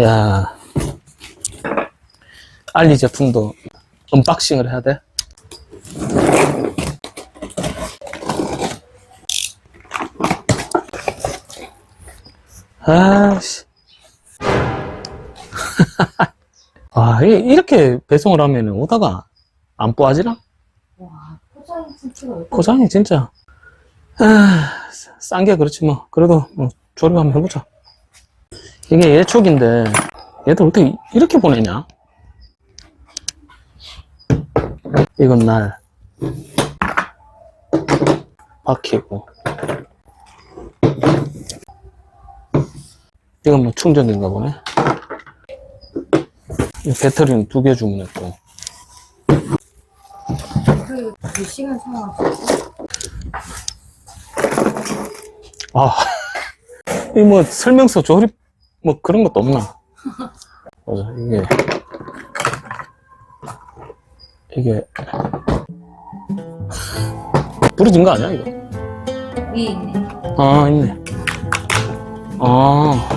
야. 알리 제품도 언박싱을 해야 돼? 아씨. 아, 이- 이렇게 배송을 하면 오다가 안 뿌아지나? 와, 포장이 진짜? 고장이 진짜. 아, 싼 게 그렇지 뭐. 그래도 뭐 조립 한번 해보자. 이게 예촉인데 얘들 어떻게 이렇게 보내냐? 이건 날 박히고 이건 뭐 충전인가 보네. 이 배터리는 두 개 주문했고 그, 몇 시간 사용하셨어? 아, 이 뭐 설명서 조립 뭐 그런 것도 없나? 맞아, 이게 이게 부러진 거 아니야 이거? 위에 있네. 아 있네. 아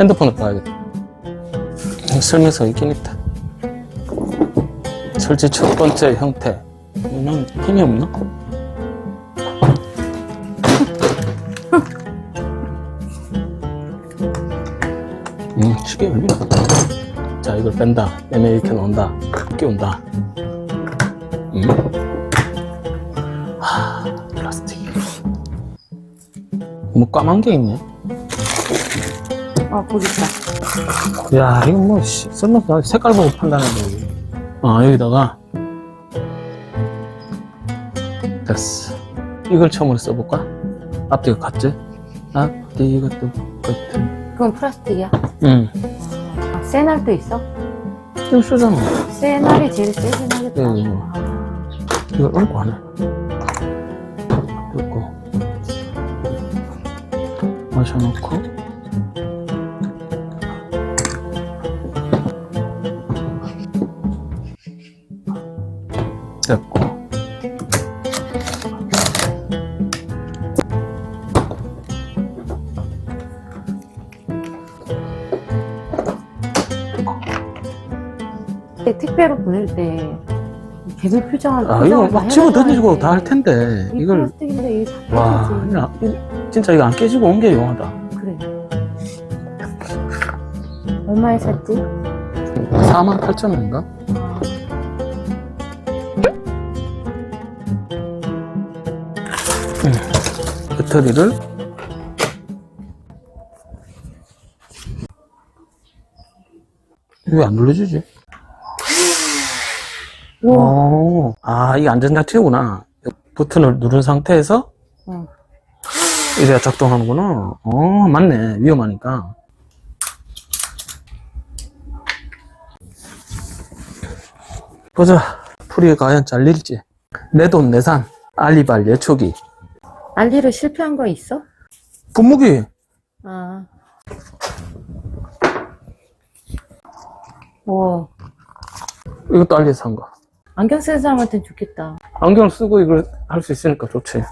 핸드폰을 봐야겠다. 설명서 있긴 있다. 설치 첫 번째 형태. 난 힘이 없나? 음, 쉽게 열리네. 자, 이걸 뺀다. 빼면 이렇게 넣는다. 끼운다. 음. 하, 플라스틱. 뭐 까만 게 있네. 아, 거기 있다. 야, 이거 뭐, 씨, 설명서 색깔 보고 판단하는 거. 아, 여기다가. 됐어. 이걸 처음으로 써볼까? 앞뒤가 같지? 앞뒤가 똑같은. 그건 플라스틱이야? 응. 아, 새날도 있어? 이거 쓰잖아. 새날이 제일 세긴 하겠다. 네, 이거. 얹고 하네. 넣고. 마셔놓고. 근데 택배로 보낼 때 계속 표정을 아, 이거 막 집어 던지고 다 할 텐데. 이 이걸. 플라스틱인데 이게 다 와. 야, 이- 진짜 이거 안 깨지고 온 게 용하다. 그래. 얼마에 샀지? 4만 8천 원인가? 배터리를 왜 안 눌러주지? 오, 아, 이게 안전장치구나. 버튼을 누른 상태에서 응. 이래야 작동하는구나. 어, 맞네. 위험하니까. 보자. 풀이 과연 잘릴지. 내 돈 내산. 알리발 예초기. 알리로 실패한 거 있어? 분무기. 아. 와, 이것도 알리에서 산 거. 안경 쓰는 사람한테는 좋겠다. 안경 쓰고 이걸 할 수 있으니까 좋지.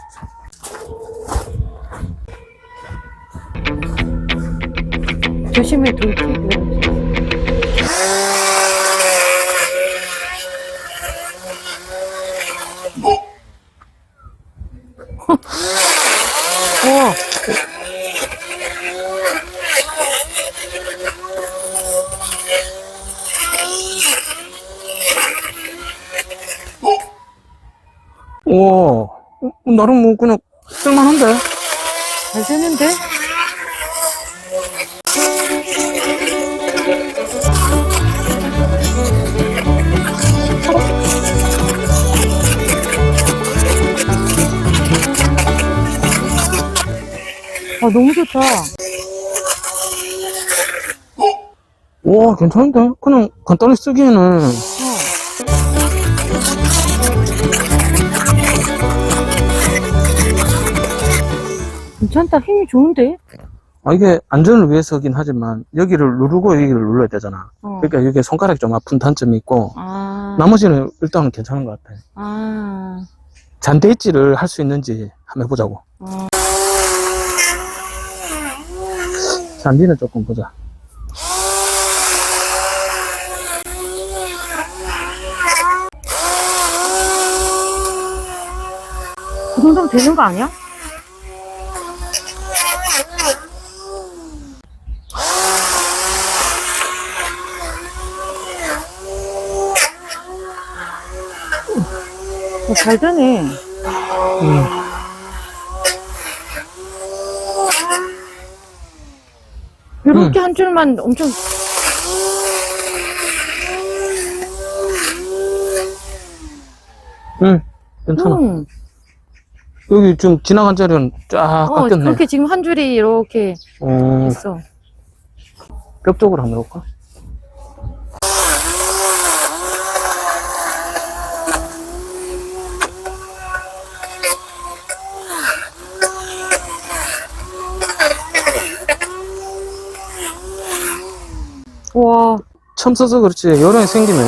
조심해, 돌 튀고. 우와. 오, 어, 나름 뭐 그냥 쓸만한데? 잘 되는데? 아, 너무 좋다. 와, 괜찮은데? 그냥 간단히 쓰기에는. 괜찮다. 힘이 좋은데? 아, 이게 안전을 위해서긴 하지만 여기를 누르고 여기를 눌러야 되잖아. 어. 그러니까 여기 손가락이 좀 아픈 단점이 있고 아. 나머지는 일단은 괜찮은 것 같아. 아. 잔대있지를 할수 있는지 한번 해보자고. 어. 잔디는 조금 보자. 그 정도면 되는 거 아니야? 잘 되네. 음. 이렇게 한 줄만 엄청 응, 괜찮아. 음. 여기 좀 지나간 자리는 쫙 어, 깎였네. 그렇게 지금 한 줄이 이렇게 어, 있어. 뼈 쪽으로 한번 해볼까? 와, 처음 써서 그렇지. 요령이 생기면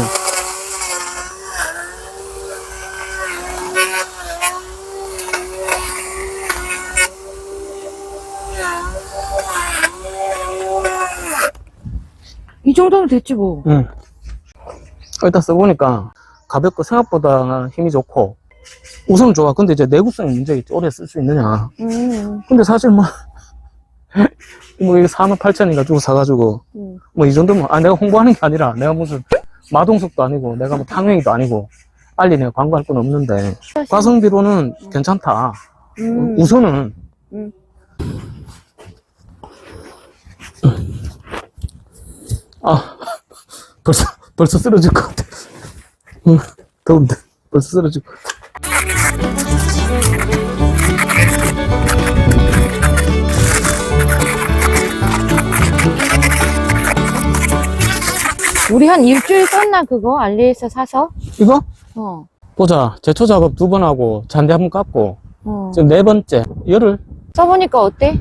이 정도면 됐지 뭐. 응. 일단 써보니까 가볍고 생각보다 힘이 좋고 우선 좋아. 근데 이제 내구성이 문제겠지. 오래 쓸 수 있느냐. 음, 근데 사실 뭐 뭐 이게 4만 8천인가 주고 사가지고. 음. 뭐이 정도면 아 내가 홍보하는 게 아니라 내가 무슨 마동석도 아니고 내가 뭐 탕웨이도 아니고 빨리 내가 광고할 건 없는데 가성비로는 괜찮다. 음. 우선은. 음. 아 벌써 벌써 쓰러질 것 같아. 응, 더운데. 벌써 쓰러질 것 같아 우리 한 일주일 썼나 그거? 알리에서 사서? 이거? 어, 보자. 제초 작업 두 번 하고 잔디 한 번 깎고. 어. 지금 네 번째. 열흘. 써보니까 어때?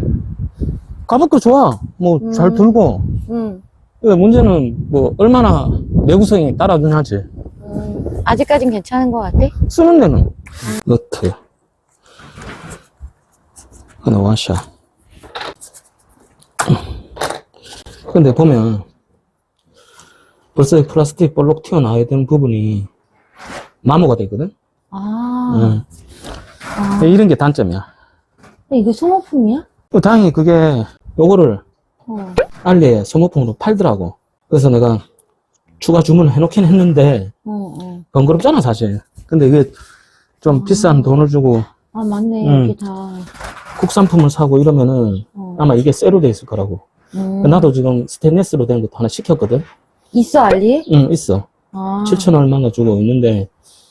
가볍고 좋아. 뭐 잘 음. 들고. 음, 근데 문제는 뭐 얼마나 내구성이 따라주냐지. 음. 아직까진 괜찮은 것 같아? 쓰는 데는. 너트. 하나 와샤 근데 보면 벌써 이 플라스틱 볼록 튀어나와야 되는 부분이 마모가 되거든 아, 응. 아. 이런 게 단점이야 이게 소모품이야? 어, 다행히 그게 요거를 어. 알리에 소모품으로 팔더라고 그래서 내가 추가 주문을 해놓긴 했는데 어, 어. 번거롭잖아 사실 근데 이게 좀 비싼 돈을 주고 아, 맞네. 음. 이게 다. 국산품을 사고 이러면은 어. 아마 이게 쇠로 돼 있을 거라고. 음. 나도 지금 스테인리스로 된 것도 하나 시켰거든. 있어, 알리에? 응, 있어. 아. 7천 얼마나 주고 있는데,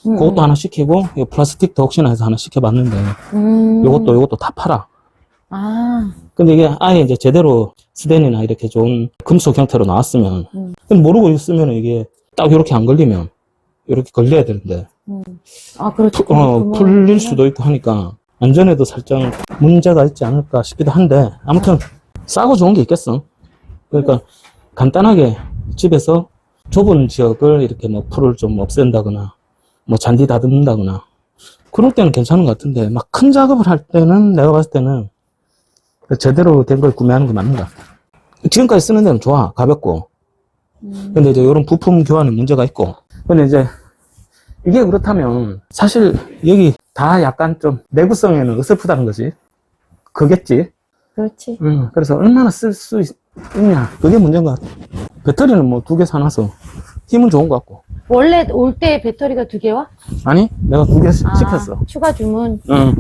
음, 그것도 하나 시키고, 이 플라스틱도 혹시나 해서 하나 시켜봤는데, 음. 요것도, 요것도 다 팔아. 아, 근데 이게 아예 이제 제대로 스텐이나 이렇게 좋은 금속 형태로 나왔으면, 음. 근데 모르고 있으면 이게 딱 이렇게 안 걸리면, 이렇게 걸려야 되는데, 음. 아, 그렇지. 푸- 어, 풀릴. 수도 있고 하니까, 안전에도 살짝 문제가 있지 않을까 싶기도 한데, 아무튼, 싸고 좋은 게 있겠어. 그러니까, 간단하게 집에서 좁은 지역을 이렇게 뭐 풀을 좀 없앤다거나, 뭐 잔디 다듬는다거나, 그럴 때는 괜찮은 것 같은데, 막 큰 작업을 할 때는 내가 봤을 때는 제대로 된 걸 구매하는 게 맞는 것 같아. 지금까지 쓰는 데는 좋아, 가볍고. 음. 근데 이제 이런 부품 교환에 문제가 있고. 근데 이제 이게 그렇다면 사실 여기 다 약간 좀 내구성에는 어설프다는 거지. 그겠지. 그렇지. 음, 그래서 얼마나 쓸 수 있냐. 그게 문제인 것 같아. 배터리는 뭐 두 개 사놔서 힘은 좋은 것 같고. 원래 올 때 배터리가 두 개 와? 아니, 내가 두 개 아, 시켰어. 추가 주문. 응.